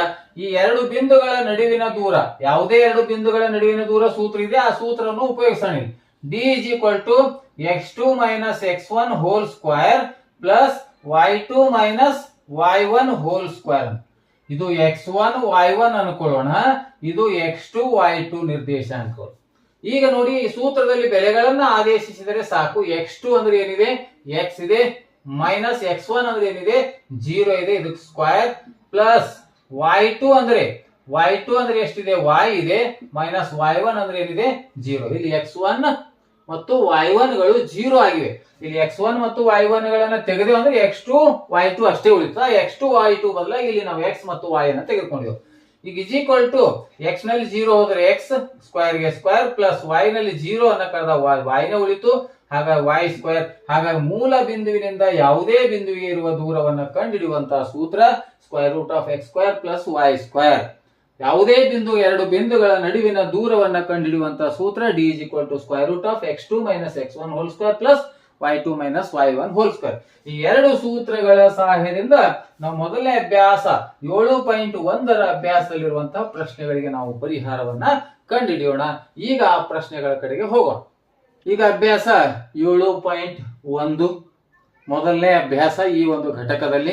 ಈ ಎರಡು ಬಿಂದುಗಳ ನಡುವಿನ ದೂರ, ಯಾವುದೇ ಎರಡು ಬಿಂದುಗಳ ನಡುವಿನ ದೂರ ಸೂತ್ರ ಇದೆ, ಆ ಸೂತ್ರವನ್ನು ಉಪಯೋಗಿಸೋಣ D is equal to X two minus X one whole square plus Y two minus Y one whole square ಇದು ಎಕ್ಸ್ ಒನ್ ವೈ ಒನ್ ಅನ್ಕೊಳ್ಳೋಣ. ಇದು ಎಕ್ಸ್ ಟು ವೈ ಟು ನಿರ್ದೇಶಾಂಕಗಳು ಈಗ ನೋಡಿ ಈ ಸೂತ್ರದಲ್ಲಿ ಬೆಲೆಗಳನ್ನ ಆದೇಶಿಸಿದರೆ ಸಾಕು. ಎಕ್ಸ್ ಟು ಅಂದ್ರೆ ಏನಿದೆ? ಎಕ್ಸ್ ಇದೆ. ಮೈನಸ್ ಎಕ್ಸ್ ಒನ್ ಅಂದ್ರೆ ಏನಿದೆ? ಜೀರೋ ಇದೆ. ಇದಕ್ಕೆ ಸ್ಕ್ವೇರ್ ಪ್ಲಸ್ ವೈ ಟು ಅಂದ್ರೆ? ವೈ ಟು ಅಂದ್ರೆ ಎಷ್ಟಿದೆ? ವೈ ಇದೆ. ಮೈನಸ್ ವೈ ಒನ್ ಅಂದ್ರೆ ಏನಿದೆ? ಜೀರೋ. ಇಲ್ಲಿ ಎಕ್ಸ್ ಒನ್ ಮತ್ತು ವೈ ಒನ್ಗಳು ಜೀರೋ ಆಗಿವೆ. ಇಲ್ಲಿ ಎಕ್ಸ್ ಒನ್ ಮತ್ತು ವೈ ಒನ್ ಗಳನ್ನ ತೆಗೆದೇವು ಅಂದ್ರೆ ಎಕ್ಸ್ ಟು ವೈ ಟು ಅಷ್ಟೇ ಉಳಿತು ಎಕ್ಸ್ ಟು ವೈ ಟು ಬದಲಾಗಿ ಇಲ್ಲಿ ನಾವು ಎಕ್ಸ್ ಮತ್ತು ವೈ ಅನ್ನ ತೆಗೆದುಕೊಂಡಿದ್ದೇವೆ ಈಗ ಇಸ್ ಈಕ್ವಲ್ ಟು ಎಕ್ಸ್ನಲ್ಲಿ ಜೀರೋ ಹೋದ್ರೆ ಎಕ್ಸ್ ಸ್ಕ್ವೇರ್ಗೆ ಸ್ಕ್ವೇರ್ ಪ್ಲಸ್ ವೈ ನಲ್ಲಿ ಜೀರೋ ಅನ್ನ ಕರೆದ ವೈ ನೇ ಉಳಿತು. ಹಾಗಾಗಿ ವೈ ಸ್ಕ್ವೇರ್ ಹಾಗಾಗಿ ಮೂಲ ಬಿಂದುವಿನಿಂದ ಯಾವುದೇ ಬಿಂದುವಿಗೆ ಇರುವ ದೂರವನ್ನು ಕಂಡುಹಿಡಿಯುವಂತಹ ಸೂತ್ರ square root of x square plus y square ಯಾವುದೇ ಬಿಂದು ಎರಡು ಬಿಂದುಗಳ ನಡುವಿನ ದೂರವನ್ನ ಕಂಡುಹಿಡಿಯುವಂತಹ ಸೂತ್ರ d is equal to square root of x two minus x one whole square plus y two minus y one whole square ಈ ಎರಡು ಸೂತ್ರಗಳ ಸಹಾಯದಿಂದ ನಾವು ಮೊದಲನೇ ಅಭ್ಯಾಸ ಏಳು ಪಾಯಿಂಟ್ ಒಂದರ ಅಭ್ಯಾಸದಲ್ಲಿರುವಂತಹ ಪ್ರಶ್ನೆಗಳಿಗೆ ನಾವು ಪರಿಹಾರವನ್ನ ಕಂಡುಹಿಡಿಯೋಣ. ಈಗ ಆ ಪ್ರಶ್ನೆಗಳ ಕಡೆಗೆ ಹೋಗೋಣ. ಈಗ ಅಭ್ಯಾಸ ಏಳು ಪಾಯಿಂಟ್ ಒಂದು. ಮೊದಲನೇ ಅಭ್ಯಾಸ ಈ ಒಂದು ಘಟಕದಲ್ಲಿ.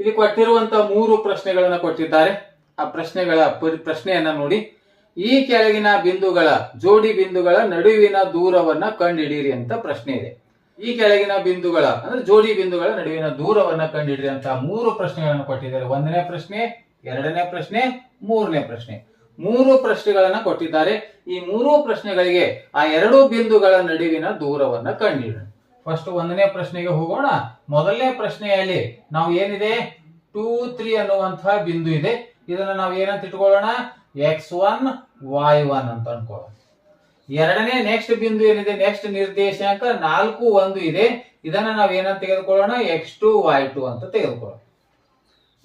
ಇಲ್ಲಿ ಕೊಟ್ಟಿರುವಂತಹ ಮೂರು ಪ್ರಶ್ನೆಗಳನ್ನು ಕೊಟ್ಟಿದ್ದಾರೆ. ಆ ಪ್ರಶ್ನೆಗಳ ಪರಿ- ಪ್ರಶ್ನೆಯನ್ನ ನೋಡಿ. ಈ ಕೆಳಗಿನ ಬಿಂದುಗಳ, ಜೋಡಿ ಬಿಂದುಗಳ ನಡುವಿನ ದೂರವನ್ನ ಕಂಡುಹಿಡಿಯಿರಿ ಅಂತ ಪ್ರಶ್ನೆ ಇದೆ. ಈ ಕೆಳಗಿನ ಬಿಂದುಗಳ, ಅಂದ್ರೆ ಜೋಡಿ ಬಿಂದುಗಳ ನಡುವಿನ ದೂರವನ್ನ ಕಂಡುಹಿಡಿಯಿರಿ ಅಂತ ಮೂರು ಪ್ರಶ್ನೆಗಳನ್ನು ಕೊಟ್ಟಿದ್ದಾರೆ. ಒಂದನೇ ಪ್ರಶ್ನೆ, ಎರಡನೇ ಪ್ರಶ್ನೆ, ಮೂರನೇ ಪ್ರಶ್ನೆ. ಮೂರು ಪ್ರಶ್ನೆಗಳನ್ನ ಕೊಟ್ಟಿದ್ದಾರೆ. ಈ ಮೂರು ಪ್ರಶ್ನೆಗಳಿಗೆ ಆ ಎರಡು ಬಿಂದುಗಳ ನಡುವಿನ ದೂರವನ್ನ ಕಂಡುಹಿಡಿಯೋಣ ಫಸ್ಟ್ ಒಂದನೇ ಪ್ರಶ್ನೆಗೆ ಹೋಗೋಣ. ಮೊದಲನೇ ಪ್ರಶ್ನೆಯಲ್ಲಿ ನಾವು ಏನಿದೆ? ಟೂ, ತ್ರೀ ಅನ್ನುವಂತಹ ಬಿಂದು ಇದೆ. ಇದನ್ನ ನಾವು ಏನಂತ ಇಟ್ಕೊಳ್ಳೋಣ? ಎಕ್ಸ್ ಒನ್, ವೈ ಒನ್ ಅಂತ ಅನ್ಕೊಳ್ಳೋಣ. ಎರಡನೇ ನೆಕ್ಸ್ಟ್ ಬಿಂದು ಏನಿದೆ? ನೆಕ್ಸ್ಟ್ ನಿರ್ದೇಶಾಂಕ ನಾಲ್ಕು ಒಂದು ಇದೆ. ಇದನ್ನ ನಾವು ಏನಂತ ತೆಗೆದುಕೊಳ್ಳೋಣ? ಎಕ್ಸ್ ಟು, ವೈ ಟು ಅಂತ ತೆಗೆದುಕೊಳ್ಳೋಣ.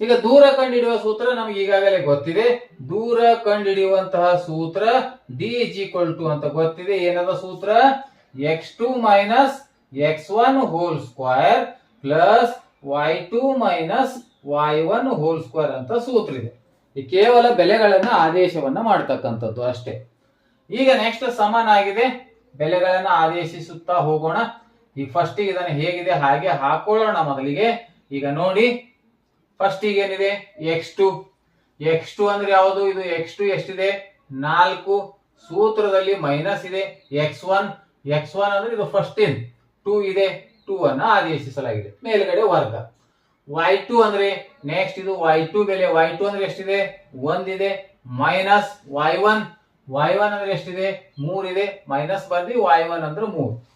ಈಗ ದೂರ ಕಂಡುಹಿಡಿಯುವ ಸೂತ್ರ ನಮಗೆ ಈಗಾಗಲೇ ಗೊತ್ತಿದೆ. ದೂರ ಕಂಡುಹಿಡಿಯುವಂತಹ ಸೂತ್ರ ಡಿ ಇಸ್ ಈಕ್ವಲ್ ಟು ಅಂತ ಗೊತ್ತಿದೆ. ಏನದ ಸೂತ್ರ? X two minus x one whole square plus y two minus y one whole square ಅಂತ ಸೂತ್ರ ಇದೆ. ಈ ಕೇವಲ ಬೆಲೆಗಳನ್ನ ಆದೇಶವನ್ನ ಮಾಡ್ತಕ್ಕಂಥದ್ದು ಅಷ್ಟೇ. ಈಗ ನೆಕ್ಸ್ಟ್ ಸಮನಾಗಿದೆ. ಬೆಲೆಗಳನ್ನ ಆದೇಶಿಸುತ್ತಾ ಹೋಗೋಣ. ಈ ಫಸ್ಟ್ ಇದನ್ನ ಹೇಗಿದೆ? ಹಾಗೆ ಹಾಕೊಳ್ಳೋಣ ಮೊದಲಿಗೆ. ಈಗ ನೋಡಿ. ಫಸ್ಟ್ ಈಗ ಏನಿದೆ? ಎಕ್ಸ್ ಟು ಎಕ್ಸ್ ಟು ಅಂದ್ರೆ ಯಾವುದು? ಇದು ಎಕ್ಸ್ ಟು ಎಷ್ಟಿದೆ? ನಾಲ್ಕು. ಸೂತ್ರದಲ್ಲಿ ಮೈನಸ್ ಇದೆ. ಎಕ್ಸ್ ಒನ್ ಎಕ್ಸ್ ಒನ್ ಅಂದ್ರೆ ಇದು ಫಸ್ಟ್ ಇನ್ ಟೂ ಇದೆ. ಟೂ ಅನ್ನ ಆದೇಶಿಸಲಾಗಿದೆ. ಮೇಲ್ಗಡೆ ವರ್ಗ. ವೈ ಟು ಅಂದ್ರೆ ನೆಕ್ಸ್ಟ್ ಇದು ವೈ ಟು ಬೆಲೆ. ವೈ ಟು ಅಂದ್ರೆ ಎಷ್ಟಿದೆ? ಒಂದಿದೆ minus y one y one ಅಂದ್ರೆ ಎಷ್ಟಿದೆ? ಮೂರಿದೆ ಮೈನಸ್ ಬರ್ದಿ ವೈ ಒನ್ ಅಂದ್ರೆ ಮೂರು.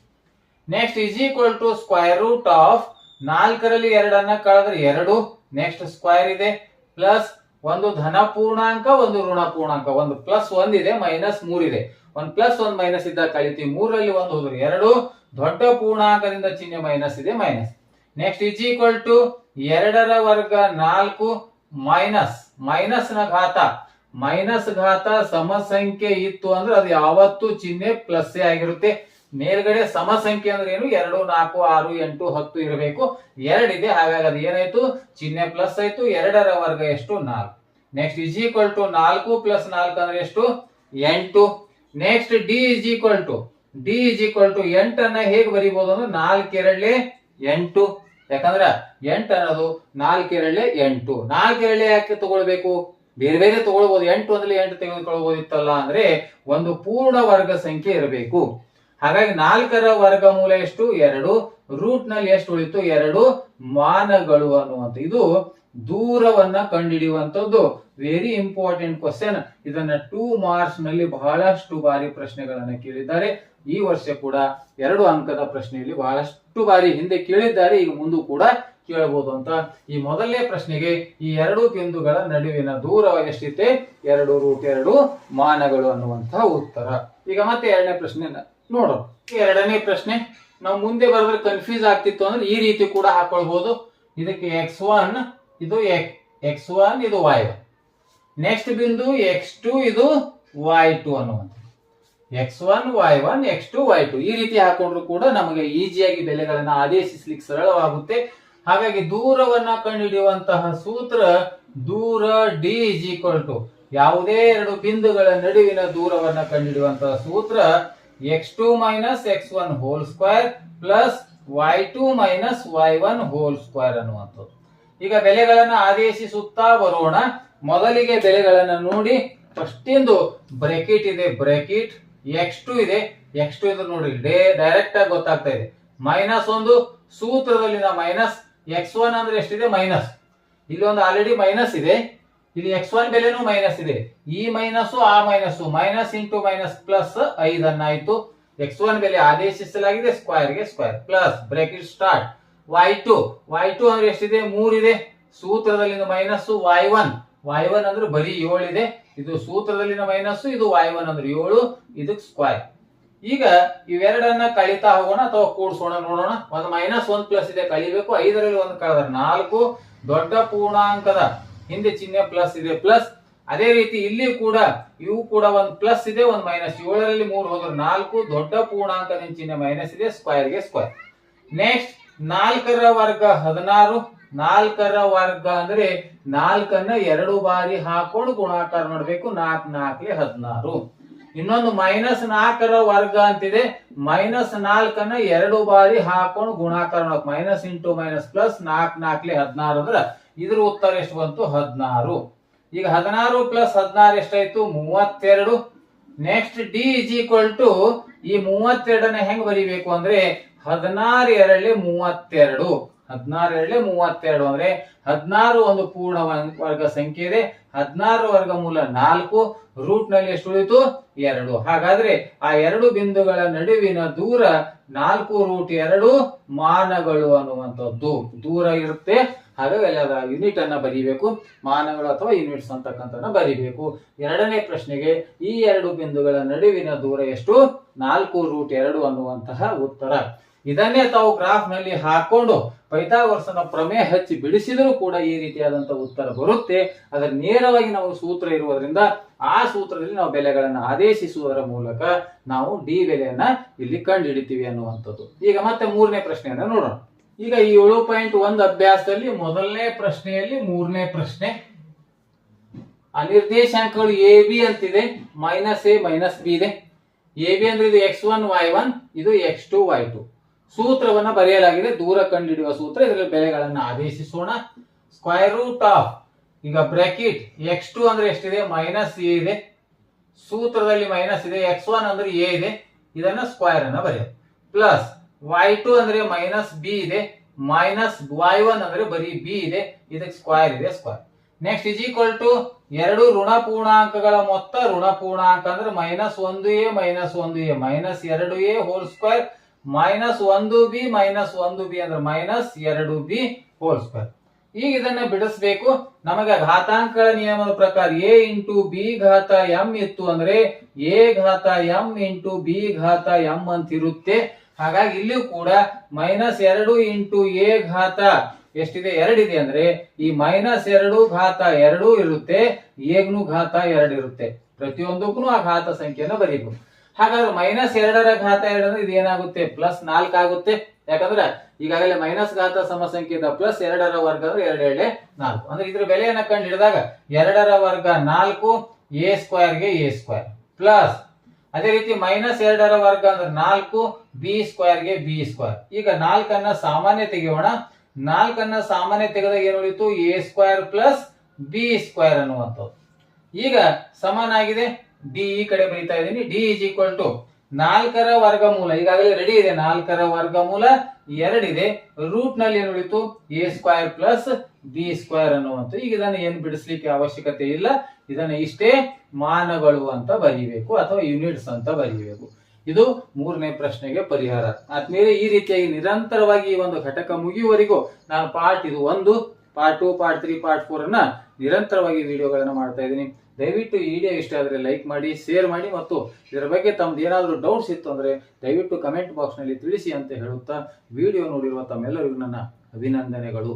Next is equal to square root of ನಾಲ್ಕರಲ್ಲಿ ಎರಡನ್ನ ಕಳೆದ್ರೆ ಎರಡು. ನೆಕ್ಸ್ಟ್ ಸ್ಕ್ವೇರ್ ಇದೆ ಪ್ಲಸ್ ಒಂದು ಧನ ಪೂರ್ಣಾಂಕ, ಒಂದು ಋಣ ಪೂರ್ಣಾಂಕ. ಒಂದು ಪ್ಲಸ್ ಒಂದಿದೆ ಮೈನಸ್ ಮೂರಿದೆ ಒಂದು ಪ್ಲಸ್ ಒಂದ್ ಮೈನಸ್ ಇದ್ದಾಗ ಕಳಿತೀವಿ ಮೂರರಲ್ಲಿ ಒಂದು ಹೋದ್ರೆ ಎರಡು, ದೊಡ್ಡ ಪೂರ್ಣಾಂಕದಿಂದ ಚಿಹ್ನೆ ಮೈನಸ್ ಇದೆ minus next is equal to ಎರಡರ ವರ್ಗ ನಾಲ್ಕು ಮೈನಸ್ ಮೈನಸ್ನ ಘಾತ. ಮೈನಸ್ ಘಾತ ಸಮಸಂಖ್ಯೆ ಇತ್ತು ಅಂದ್ರೆ ಅದು ಯಾವತ್ತು ಚಿಹ್ನೆ ಪ್ಲಸ್ ಆಗಿರುತ್ತೆ. ಮೇಲ್ಗಡೆ ಸಮಸಂಖ್ಯೆ ಅಂದ್ರೆ ಏನು? ಎರಡು, ನಾಲ್ಕು, ಆರು, ಎಂಟು, ಹತ್ತು ಇರಬೇಕು. ಎರಡಿದೆ, ಹಾಗಾಗಿ ಅದು ಏನಾಯ್ತು? ಚಿಹ್ನೆ ಪ್ಲಸ್ ಆಯ್ತು. ಎರಡರ ವರ್ಗ ಎಷ್ಟು? ನಾಲ್ಕು. ನೆಕ್ಸ್ಟ್ ಇಸ್ ಈಕ್ವಲ್ ಟು ನಾಲ್ಕು ಪ್ಲಸ್ ನಾಲ್ಕು ಅಂದ್ರೆ ಎಷ್ಟು? ಎಂಟು. Next d is equal to d is equal to ಎಂಟನ್ನ ಹೇಗೆ ಬರಿಬಹುದು ಅಂದ್ರೆ ನಾಲ್ಕು ಎರಡ್ಲೆ ಎಂಟು. ಯಾಕಂದ್ರ ಎಂಟು ಅನ್ನೋದು ನಾಲ್ಕು ಎರಡ್ಲೆ ಎಂಟು. ನಾಲ್ಕು ಎರಡ್ಲೆ ಯಾಕೆ ತಗೊಳ್ಬೇಕು? ಬೇರೆ ಬೇರೆ ತಗೊಳ್ಬಹುದು ಎಂಟು ಅಂದ್ರೆ ಎಂಟು ತೆಗೆದುಕೊಳ್ಬಹುದಿತ್ತಲ್ಲ ಅಂದ್ರೆ ಒಂದು ಪೂರ್ಣ ವರ್ಗ ಸಂಖ್ಯೆ ಇರಬೇಕು. ಹಾಗಾಗಿ ನಾಲ್ಕರ ವರ್ಗಮೂಲ ಎಷ್ಟು? ಎರಡು. ರೂಟ್ನಲ್ಲಿ ಎಷ್ಟು ಉಳಿತು? ಎರಡು. ಮಾನಗಳು ಅನ್ನುವಂಥ ಇದು ದೂರವನ್ನ ಕಂಡುಹಿಡಿಯುವಂಥದ್ದು. ವೆರಿ ಇಂಪಾರ್ಟೆಂಟ್ ಕ್ವಶನ್ ಇದನ್ನ ಟೂ ಮಾರ್ಕ್ಸ್ನಲ್ಲಿ ಬಹಳಷ್ಟು ಬಾರಿ ಪ್ರಶ್ನೆಗಳನ್ನ ಕೇಳಿದ್ದಾರೆ. ಈ ವರ್ಷ ಕೂಡ ಎರಡು ಅಂಕದ ಪ್ರಶ್ನೆಯಲ್ಲಿ ಬಹಳಷ್ಟು ಬಾರಿ ಹಿಂದೆ ಕೇಳಿದ್ದಾರೆ. ಈಗ ಮುಂದೆ ಕೂಡ ಕೇಳಬಹುದು ಅಂತ. ಈ ಮೊದಲನೇ ಪ್ರಶ್ನೆಗೆ ಈ ಎರಡು ಬಿಂದುಗಳ ನಡುವಿನ ದೂರ ಎಷ್ಟಿದೆ ಎರಡು ರೂಟ್ ಎರಡು ಮಾನಗಳು ಅನ್ನುವಂತಹ ಉತ್ತರ. ಈಗ ಮತ್ತೆ ಎರಡನೇ ಪ್ರಶ್ನೆ ನೋಡೋಣ ಎರಡನೇ ಪ್ರಶ್ನೆ, ನಾವು ಮುಂದೆ ಬರೆದ್ರೆ ಕನ್ಫ್ಯೂಸ್ ಆಗ್ತಿತ್ತು ಅಂದ್ರೆ ಈ ರೀತಿ ಕೂಡ ಹಾಕೊಳ್ಬಹುದು ಇದಕ್ಕೆ ಎಕ್ಸ್ ಒನ್ ಇದು ಎಕ್ಸ್ ಒನ್ ಇದು ವೈ ಒನ್ ನೆಕ್ಸ್ಟ್ ಬಿಂದು ಎಕ್ಸ್ ಟು ಇದು ವೈ ಟು ಅನ್ನುವಂಥ x one y one x two y two ಈ ರೀತಿ ಹಾಕೊಂಡ್ರು ಕೂಡ ನಮಗೆ ಈಸಿಯಾಗಿ ಬೆಲೆಗಳನ್ನ ಆದೇಶಿಸ್ಲಿಕ್ಕೆ ಸರಳವಾಗುತ್ತೆ. ಹಾಗಾಗಿ ದೂರವನ್ನ ಕಂಡುಹಿಡಿಯುವಂತಹ ಸೂತ್ರ ದೂರ ಡಿ ಈಕ್ವಲ್ ಟು ಯಾವುದೇ ಎರಡು ಬಿಂದುಗಳ ನಡುವಿನ ದೂರವನ್ನ ಕಂಡುಹಿಡಿಯುವಂತಹ ಸೂತ್ರ x two minus x one whole square plus y two minus y one whole square ಅನ್ನುವಂಥದ್ದು. ಈಗ ಬೆಲೆಗಳನ್ನು ಆದೇಶಿಸುತ್ತಾ ಬರೋಣ. ಮೊದಲಿಗೆ ಬೆಲೆಗಳನ್ನು ನೋಡಿ. ಫಸ್ಟ್ ಇಂದು ಬ್ರೆಕಿಟ್ ಇದೆ, ಬ್ರೆಕಿಟ್. ಎಕ್ಸ್ ಟು ಇದೆ. ಎಕ್ಸ್ ಟು ಇದು ನೋಡಿ, ಡೇ ಡೈರೆಕ್ಟ್ ಆಗಿ ಗೊತ್ತಾಗ್ತಾ ಇದೆ. ಮೈನಸ್ ಒಂದು, ಸೂತ್ರದಲ್ಲಿನ ಮೈನಸ್ ಎಕ್ಸ್ ಒನ್ ಅಂದ್ರೆ ಎಷ್ಟಿದೆ? ಮೈನಸ್ ಇಲ್ಲಿ ಒಂದು ಆಲ್ರೆಡಿ ಮೈನಸ್ ಇದೆ. ಇಲ್ಲಿ ಎಕ್ಸ್ ಒನ್ ಬೆಲೆನೂ ಮೈನಸ್ ಇದೆ. ಈ ಮೈನಸ್ ಆ minus minus into minus plus ಐದನ್ನಾಯ್ತು x one ಬೆಲೆ ಆದೇಶಿಸಲಾಗಿದೆ ಸ್ಕ್ವೇರ್ಗೆ square plus bracket start y two y two ಅಂದ್ರೆ ಎಷ್ಟಿದೆ? ಮೂರಿದೆ. ಸೂತ್ರದಲ್ಲಿನ minus y one y one ಅಂದ್ರೆ ಬರೀ ಏಳಿದೆ. ಇದು ಸೂತ್ರದಲ್ಲಿನ ಮೈನಸ್ ಇದು ವೈ ಒನ್ ಅಂದ್ರೆ ಏಳು. ಇದಕ್ಕೆ ಸ್ಕ್ವೇರ್ ಈಗ ಇವೆರಡನ್ನ ಕಳಿತಾ ಹೋಗೋಣ ಅಥವಾ ಕೂಡಿಸೋಣ ನೋಡೋಣ. ಒಂದು ಮೈನಸ್ ಒಂದ್ ಪ್ಲಸ್ ಇದೆ, ಕಳಿಬೇಕು. ಐದರಲ್ಲಿ ಒಂದು ಕಳೆದ್ರೆ ನಾಲ್ಕು. ದೊಡ್ಡ ಪೂರ್ಣಾಂಕದ ಹಿಂದೆ ಚಿಹ್ನೆ ಪ್ಲಸ್ ಇದೆ. ಪ್ಲಸ್ ಅದೇ ರೀತಿ ಇಲ್ಲಿ ಕೂಡ, ಇವು ಕೂಡ ಒಂದು ಪ್ಲಸ್ ಇದೆ, ಒಂದು ಮೈನಸ್ ಏಳರಲ್ಲಿ ಮೂರು ಹೋದ್ರೆ ನಾಲ್ಕು, ದೊಡ್ಡ ಪೂರ್ಣಾಂಕದ ಚಿಹ್ನೆ ಮೈನಸ್ ಇದೆ ಸ್ಕ್ವೇರ್ಗೆ ಸ್ಕ್ವೇರ್ ನೆಕ್ಸ್ಟ್ ನಾಲ್ಕರ ವರ್ಗ ಹದಿನಾರು. ನಾಲ್ಕರ ವರ್ಗ ಅಂದ್ರೆ ನಾಲ್ಕನ್ನ ಎರಡು ಬಾರಿ ಹಾಕೊಂಡು ಗುಣಾಕಾರ ಮಾಡಬೇಕು. ನಾಲ್ಕು, ನಾಲ್ಕಲೆ ಹದಿನಾರು. ಇನ್ನೊಂದು ಮೈನಸ್ ನಾಲ್ಕರ ವರ್ಗ ಅಂತಿದೆ. ಮೈನಸ್ ನಾಲ್ಕನ್ನ ಎರಡು ಬಾರಿ ಹಾಕೊಂಡು ಗುಣಾಕಾರ ಮೈನಸ್ ಇಂಟು ಮೈನಸ್ ಪ್ಲಸ್ ನಾಲ್ಕು, ನಾಲ್ಕಲೆ ಹದಿನಾರು ಅಂದ್ರೆ ಇದ್ರ ಉತ್ತರ ಎಷ್ಟು ಬಂತು? ಹದಿನಾರು. ಈಗ ಹದಿನಾರು ಪ್ಲಸ್ ಹದಿನಾರು ಎಷ್ಟಾಯ್ತು? ಮೂವತ್ತೆರಡು. Next d is equal to ಈ ಮೂವತ್ತೆರಡನ್ನ ಹೆಂಗ್ ಬರಿಬೇಕು ಅಂದ್ರೆ ಹದಿನಾರು ಎರಡಲೆ ಮೂವತ್ತೆರಡು. ಹದಿನಾರು ಎರಡಲೆ ಮೂವತ್ತೆರಡು ಅಂದ್ರೆ ಹದಿನಾರು ಒಂದು ಪೂರ್ಣ ವರ್ಗ ಸಂಖ್ಯೆ ಇದೆ. ಹದಿನಾರು ವರ್ಗ ಮೂಲ ನಾಲ್ಕು ರೂಟ್ನಲ್ಲಿ ಎಷ್ಟು ಉಳಿತು? ಎರಡು. ಹಾಗಾದ್ರೆ ಆ ಎರಡು ಬಿಂದುಗಳ ನಡುವಿನ ದೂರ ನಾಲ್ಕು ರೂಟ್ ಎರಡು ಮಾನಗಳು ಅನ್ನುವಂಥದ್ದು. ದೂರ ಇರುತ್ತೆ. ಹಾಗಾಗಿ ಅಲ್ಲಿ ಅದರ ಯೂನಿಟ್ ಅನ್ನ ಬರೀಬೇಕು. ಮಾನಗಳು ಅಥವಾ ಯೂನಿಟ್ಸ್ ಅಂತಕ್ಕಂಥದ್ದನ್ನ ಬರೀಬೇಕು. ಎರಡನೇ ಪ್ರಶ್ನೆಗೆ ಈ ಎರಡು ಬಿಂದುಗಳ ನಡುವಿನ ದೂರ ಎಷ್ಟು? ನಾಲ್ಕು ರೂಟ್ ಎರಡು ಅನ್ನುವಂತಹ ಉತ್ತರ. ಇದನ್ನೇ ತಾವು ಗ್ರಾಫ್ನಲ್ಲಿ ಹಾಕೊಂಡು ಪೈಥಾಗೋರಸ್ನ ಪ್ರಮೇಯ ಹಚ್ಚಿ ಬಿಡಿಸಿದರೂ ಕೂಡ ಈ ರೀತಿಯಾದಂತಹ ಉತ್ತರ ಬರುತ್ತೆ. ಅದರ ನೇರವಾಗಿ ನಾವು ಸೂತ್ರ ಇರುವುದರಿಂದ ಆ ಸೂತ್ರದಲ್ಲಿ ನಾವು ಬೆಲೆಗಳನ್ನು ಆದೇಶಿಸುವುದರ ಮೂಲಕ ನಾವು ಡಿ ಬೆಲೆಯನ್ನ ಇಲ್ಲಿ ಕಂಡುಹಿಡಿತೀವಿ ಅನ್ನುವಂಥದ್ದು. ಈಗ ಮತ್ತೆ ಮೂರನೇ ಪ್ರಶ್ನೆಯನ್ನ ನೋಡೋಣ. ಈಗ ಈ ಏಳು ಪಾಯಿಂಟ್ ಒಂದು ಅಭ್ಯಾಸದಲ್ಲಿ ಮೊದಲನೇ ಪ್ರಶ್ನೆಯಲ್ಲಿ ಮೂರನೇ ಪ್ರಶ್ನೆ. ಆ ನಿರ್ದೇಶಾಂಕಗಳು ಎ ಬಿ ಅಂತಿದೆ. ಮೈನಸ್ ಎ ಮೈನಸ್ ಬಿ ಇದೆ. ಎ ಬಿ ಅಂದ್ರೆ ಇದು ಎಕ್ಸ್ ಒನ್ ವೈ ಒನ್ ಇದು ಎಕ್ಸ್ ಟು ವೈ ಟು ಸೂತ್ರವನ್ನ ಬರೆಯಲಾಗಿದೆ. ದೂರ ಕಂಡುಹಿಡಿಯುವ ಸೂತ್ರ. ಇದರಲ್ಲಿ ಬೆಲೆಗಳನ್ನು ಆದೇಶಿಸೋಣ. ಸ್ಕ್ವೈರ್ ರೂಟ್ ಆಫ್ ಈಗ ಬ್ರಾಕೆಟ್ ಎಕ್ಸ್ ಟು ಅಂದ್ರೆ ಎಷ್ಟಿದೆ? ಮೈನಸ್ ಎ ಇದೆ. ಸೂತ್ರದಲ್ಲಿ ಮೈನಸ್ ಇದೆ. ಎಕ್ಸ್ ಒನ್ ಅಂದ್ರೆ ಎ ಇದೆ. ಇದನ್ನ ಸ್ಕ್ವೈರ್ ಅನ್ನ ಬರೆಯ ಪ್ಲಸ್ ವೈ ಟು ಅಂದ್ರೆ ಮೈನಸ್ ಬಿ ಇದೆ ಮೈನಸ್ ವೈ ಒನ್ ಅಂದ್ರೆ ಬರೀ ಬಿ ಇದೆ, ಇದಕ್ಕೆ ಸ್ಕ್ವೈರ್ ಇದೆ square next is equal to ಎರಡು ಋಣ ಪೂರ್ಣಾಂಕಗಳ ಮೊತ್ತ, ಋಣ ಪೂರ್ಣಾಂಕ ಅಂದ್ರೆ ಮೈನಸ್ ಒಂದು ಎ ಮೈನಸ್ ಒಂದು ಎ ಮೈನಸ್ ಎರಡು ಎ ಹೋಲ್ ಸ್ಕ್ವೇರ್ ಮೈನಸ್ ಒಂದು ಬಿ ಮೈನಸ್ ಒಂದು ಬಿ ಅಂದ್ರೆ ಮೈನಸ್ ಎರಡು ಬಿ ಹೋಲ್ ಸ್ಕ್ವೇರ್ ಈಗ ಇದನ್ನ ಬಿಡಿಸ್ಬೇಕು. ನಮಗೆ ಘಾತಾಂಕಗಳ ನಿಯಮದ ಪ್ರಕಾರ ಎ ಇಂಟು ಬಿ ಘಾತ ಎಂ ಇತ್ತು ಅಂದ್ರೆ ಎ ಘಾತ ಎಂ ಇಂಟು ಬಿ ಘಾತ ಎಂ ಅಂತ ಇರುತ್ತೆ ಹಾಗಾಗಿ ಇಲ್ಲಿಯೂ ಕೂಡ ಮೈನಸ್ ಎರಡು ಇಂಟು ಎ ಘಾತ ಎಷ್ಟಿದೆ? ಎರಡಿದೆ ಅಂದ್ರೆ ಈ ಮೈನಸ್ ಎರಡು ಘಾತ ಎರಡೂ ಇರುತ್ತೆ ಎಗ್ನು ಘಾತ ಎರಡು ಇರುತ್ತೆ. ಪ್ರತಿಯೊಂದಕ್ಕೂ ಆ ಘಾತ ಸಂಖ್ಯೆನ ಬರೀಬೇಕು. ಹಾಗಾದ್ರೆ ಮೈನಸ್ ಎರಡರ ಘಾತ ಎರಡು ಅಂದ್ರೆ ಇದೇನಾಗುತ್ತೆ? ಪ್ಲಸ್ ನಾಲ್ಕು ಆಗುತ್ತೆ. ಯಾಕಂದ್ರೆ ಈಗಾಗಲೇ ಮೈನಸ್ ಘಾತ ಸಮ ಸಂಖ್ಯೆದ ಪ್ಲಸ್ ಎರಡರ ವರ್ಗ ಅಂದ್ರೆ ಎರಡು ಎರಡೇ ನಾಲ್ಕು. ಅಂದ್ರೆ ಇದ್ರ ಬೆಲೆಯನ್ನು ಕಂಡು ಹಿಡಿದಾಗ ಎರಡರ ವರ್ಗ ನಾಲ್ಕು ಎ ಸ್ಕ್ವೇರ್ಗೆ ಎ ಸ್ಕ್ವೇರ್ ಪ್ಲಸ್ ಅದೇ ರೀತಿ ಮೈನಸ್ ಎರಡರ ವರ್ಗ ಅಂದ್ರೆ ನಾಲ್ಕು ಬಿ ಸ್ಕ್ವೇರ್ಗೆ ಬಿ ಸ್ಕ್ವೇರ್ ಈಗ ನಾಲ್ಕನ್ನ ಸಾಮಾನ್ಯ ತೆಗೆಯೋಣ. ನಾಲ್ಕನ್ನ ಸಾಮಾನ್ಯ ತೆಗೆದಾಗ ಏನು ಉಳಿತು? A square plus b square ಅನ್ನುವಂಥದ್ದು. ಈಗ ಸಮನಾಗಿದೆ. ಡಿ ಈ ಕಡೆ ಬರೀತಾ ಇದ್ದೀನಿ. ಡಿ ಇಸ್ ಈಕ್ವಲ್ ಟು ನಾಲ್ಕರ ವರ್ಗಮೂಲ ಈಗಾಗಲೇ ರೆಡಿ ಇದೆ. ನಾಲ್ಕರ ವರ್ಗಮೂಲ ಎರಡಿದೆ ರೂಟ್ನಲ್ಲಿ ಏನು ಉಳಿತು? A square plus b square ಅನ್ನುವಂಥ ಈಗ ಇದನ್ನು ಏನು ಬಿಡಿಸ್ಲಿಕ್ಕೆ ಅವಶ್ಯಕತೆ ಇಲ್ಲ. ಇದನ್ನು ಇಷ್ಟೇ ಮಾನಗಳು ಅಂತ ಬರೀಬೇಕು ಅಥವಾ ಯೂನಿಟ್ಸ್ ಅಂತ ಬರೀಬೇಕು. ಇದು ಮೂರನೇ ಪ್ರಶ್ನೆಗೆ ಪರಿಹಾರ. ಆದ್ಮೇಲೆ ಈ ರೀತಿಯಾಗಿ ನಿರಂತರವಾಗಿ ಈ ಒಂದು ಘಟಕ ಮುಗಿಯುವವರೆಗೂ ನಾನು ಪಾರ್ಟ್ ಇದು ಒಂದು part two part three part four ಅನ್ನ ನಿರಂತರವಾಗಿ ವಿಡಿಯೋಗಳನ್ನು ಮಾಡ್ತಾ ಇದ್ದೀನಿ. ದಯವಿಟ್ಟು ಈ ವಿಡಿಯೋ ಇಷ್ಟ ಆದರೆ ಲೈಕ್ ಮಾಡಿ ಶೇರ್ ಮಾಡಿ ಮತ್ತು ಇದರ ಬಗ್ಗೆ ತಮ್ದು ಏನಾದರೂ ಡೌಟ್ಸ್ ಇತ್ತು ಅಂದರೆ ದಯವಿಟ್ಟು ಕಮೆಂಟ್ ಬಾಕ್ಸ್ನಲ್ಲಿ ತಿಳಿಸಿ ಅಂತ ಹೇಳುತ್ತಾ ವಿಡಿಯೋ ನೋಡಿರುವ ತಮ್ಮೆಲ್ಲರಿಗೂ ನನ್ನ ಅಭಿನಂದನೆಗಳು.